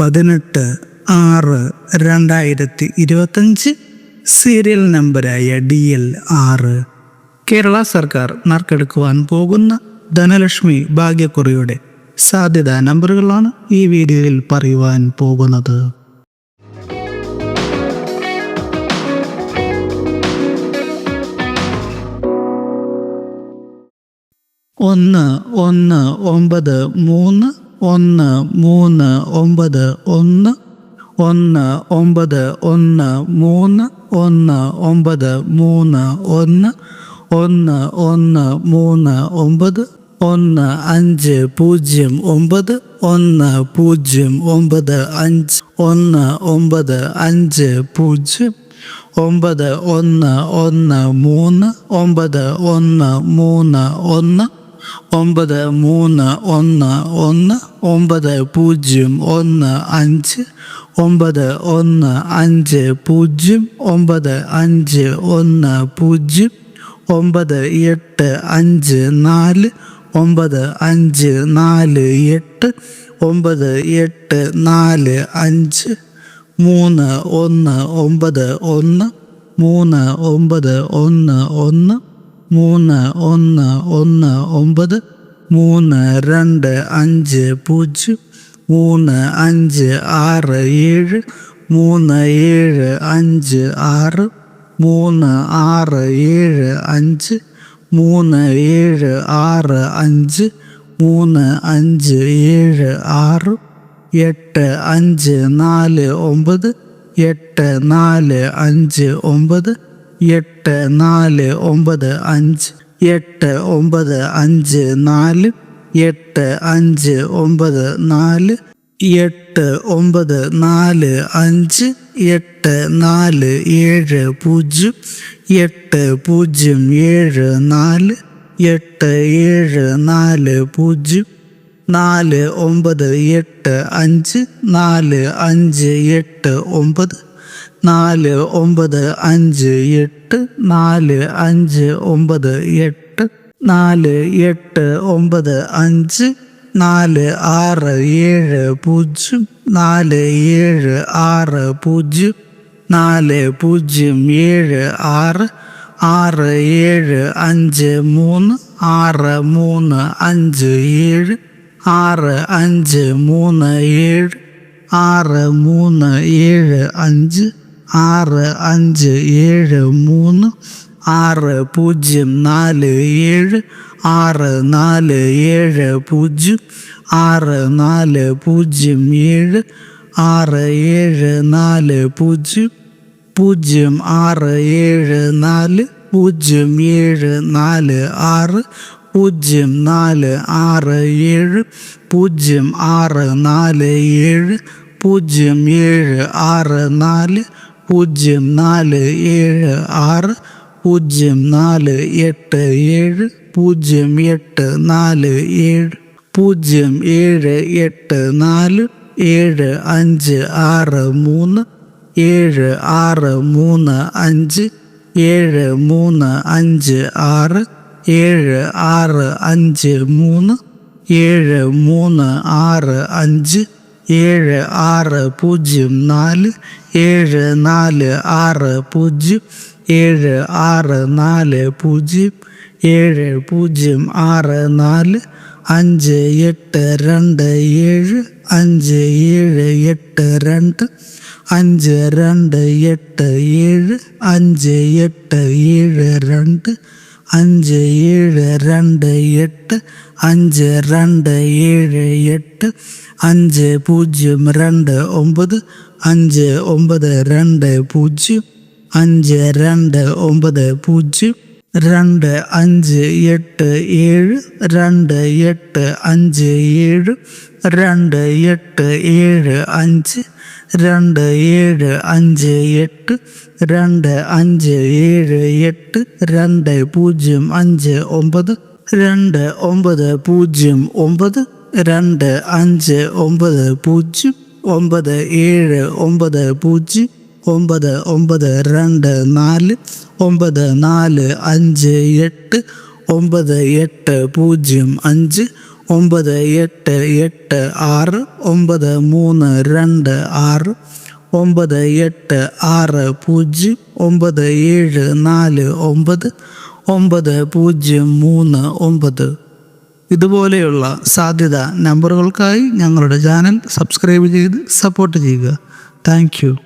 പതിനെട്ട് ആറ് രണ്ടായിരത്തി ഇരുപത്തഞ്ച് സീരിയൽ നമ്പരായ ഡി എൽ ആറ്. കേരള സർക്കാർ നറുക്കെടുക്കുവാൻ പോകുന്ന ധനലക്ഷ്മി ഭാഗ്യക്കുറിയുടെ സാധ്യതാ നമ്പറുകളാണ് ഈ വീഡിയോയിൽ പറയുവാൻ പോകുന്നത്. ഒന്ന് ഒന്ന് ഒമ്പത് മൂന്ന് ഒന്ന് മൂന്ന് ഒമ്പത് ഒന്ന് ഒന്ന് ഒമ്പത് ഒന്ന് മൂന്ന് ഒന്ന് ഒമ്പത് മൂന്ന് ഒന്ന് ഒന്ന് ഒന്ന് മൂന്ന് ഒമ്പത് ഒന്ന് അഞ്ച് പൂജ്യം ഒമ്പത് ഒന്ന് പൂജ്യം ഒമ്പത് അഞ്ച് ഒന്ന് ഒമ്പത് അഞ്ച് പൂജ്യം ഒമ്പത് ഒന്ന് ഒന്ന് മൂന്ന് ഒമ്പത് ഒന്ന് മൂന്ന് ഒന്ന് ഒമ്പത് മൂന്ന് ഒന്ന് ഒന്ന് ഒമ്പത് പൂജ്യം ഒന്ന് അഞ്ച് ഒമ്പത് ഒന്ന് അഞ്ച് പൂജ്യം ഒമ്പത് അഞ്ച് ഒന്ന് പൂജ്യം ഒമ്പത് എട്ട് അഞ്ച് നാല് ഒമ്പത് അഞ്ച് നാല് എട്ട് ഒമ്പത് എട്ട് നാല് അഞ്ച് മൂന്ന് ഒന്ന് ഒമ്പത് ഒന്ന് മൂന്ന് ഒമ്പത് ഒന്ന് ഒന്ന് മൂന്ന് ഒന്ന് ഒന്ന് ഒമ്പത് മൂന്ന് രണ്ട് അഞ്ച് പൂജ്യം മൂന്ന് അഞ്ച് ആറ് ഏഴ് മൂന്ന് ഏഴ് അഞ്ച് ആറ് മൂന്ന് ആറ് ഏഴ് അഞ്ച് മൂന്ന് ഏഴ് ആറ് അഞ്ച് മൂന്ന് അഞ്ച് ഏഴ് ആറ് എട്ട് അഞ്ച് നാല് ഒമ്പത് എട്ട് നാല് അഞ്ച് ഒമ്പത് എട്ട് നാല് ഒമ്പത് അഞ്ച് എട്ട് ഒമ്പത് അഞ്ച് നാല് എട്ട് അഞ്ച് ഒമ്പത് നാല് എട്ട് ഒമ്പത് നാല് അഞ്ച് എട്ട് നാല് ഏഴ് പൂജ്യം എട്ട് പൂജ്യം ഏഴ് നാല് എട്ട് ഏഴ് നാല് പൂജ്യം നാല് ഒമ്പത് എട്ട് അഞ്ച് നാല് അഞ്ച് എട്ട് ഒമ്പത് നാല് ഒമ്പത് അഞ്ച് എട്ട് നാല് അഞ്ച് ഒമ്പത് എട്ട് നാല് എട്ട് ഒമ്പത് അഞ്ച് നാല് ആറ് ഏഴ് പൂജ്യം നാല് ഏഴ് ആറ് പൂജ്യം നാല് പൂജ്യം ഏഴ് ആറ് ആറ് ഏഴ് അഞ്ച് മൂന്ന് ആറ് മൂന്ന് അഞ്ച് ഏഴ് ആറ് അഞ്ച് മൂന്ന് ഏഴ് ആറ് മൂന്ന് ഏഴ് അഞ്ച് ആറ് അഞ്ച് ഏഴ് മൂന്ന് ആറ് പൂജ്യം നാല് ഏഴ് ആറ് നാല് ഏഴ് പൂജ്യം ആറ് നാല് പൂജ്യം ഏഴ് ആറ് ഏഴ് നാല് പൂജ്യം പൂജ്യം ആറ് ഏഴ് നാല് പൂജ്യം ഏഴ് നാല് ആറ് പൂജ്യം നാല് ആറ് ഏഴ് പൂജ്യം ആറ് നാല് ഏഴ് പൂജ്യം ഏഴ് ആറ് നാല് പൂജ്യം നാല് ഏഴ് ആറ് പൂജ്യം നാല് എട്ട് ഏഴ് പൂജ്യം എട്ട് നാല് ഏഴ് പൂജ്യം ഏഴ് എട്ട് നാല് ഏഴ് അഞ്ച് ആറ് മൂന്ന് ഏഴ് ആറ് മൂന്ന് അഞ്ച് ഏഴ് മൂന്ന് അഞ്ച് ആറ് ഏഴ് ആറ് അഞ്ച് മൂന്ന് ഏഴ് മൂന്ന് ആറ് അഞ്ച് ഏഴ് ആറ് പൂജ്യം നാല് ഏഴ് നാല് ആറ് പൂജ്യം ഏഴ് ആറ് നാല് പൂജ്യം ഏഴ് പൂജ്യം ആറ് നാല് അഞ്ച് എട്ട് രണ്ട് ഏഴ് അഞ്ച് ഏഴ് എട്ട് രണ്ട് അഞ്ച് രണ്ട് എട്ട് ഏഴ് അഞ്ച് എട്ട് ഏഴ് രണ്ട് അഞ്ച് ഏഴ് രണ്ട് എട്ട് അഞ്ച് രണ്ട് ഏഴ് എട്ട് അഞ്ച് പൂജ്യം രണ്ട് ഒമ്പത് അഞ്ച് ഒമ്പത് രണ്ട് പൂജ്യം അഞ്ച് രണ്ട് ഒമ്പത് പൂജ്യം രണ്ട് അഞ്ച് എട്ട് ഏഴ് രണ്ട് എട്ട് അഞ്ച് ഏഴ് രണ്ട് എട്ട് ഏഴ് അഞ്ച് രണ്ട് ഏഴ് അഞ്ച് എട്ട് രണ്ട് അഞ്ച് ഏഴ് എട്ട് രണ്ട് പൂജ്യം അഞ്ച് ഒമ്പത് രണ്ട് ഒമ്പത് പൂജ്യം ഒമ്പത് രണ്ട് അഞ്ച് ഒമ്പത് പൂജ്യം ഒമ്പത് ഏഴ് ഒമ്പത് പൂജ്യം ഒമ്പത് ഒമ്പത് രണ്ട് നാല് ഒമ്പത് നാല് അഞ്ച് എട്ട് ഒമ്പത് എട്ട് പൂജ്യം അഞ്ച് ഒമ്പത് എട്ട് എട്ട് ആറ് ഒമ്പത് മൂന്ന് രണ്ട് ആറ് ഒമ്പത് എട്ട് ആറ് പൂജ്യം ഒമ്പത് ഏഴ് നാല് ഒമ്പത് ഒമ്പത് പൂജ്യം മൂന്ന് ഒമ്പത്. ഇതുപോലെയുള്ള സാധ്യത നമ്പറുകൾക്കായി ഞങ്ങളുടെ ചാനൽ സബ്സ്ക്രൈബ് ചെയ്ത് സപ്പോർട്ട് ചെയ്യുക. താങ്ക്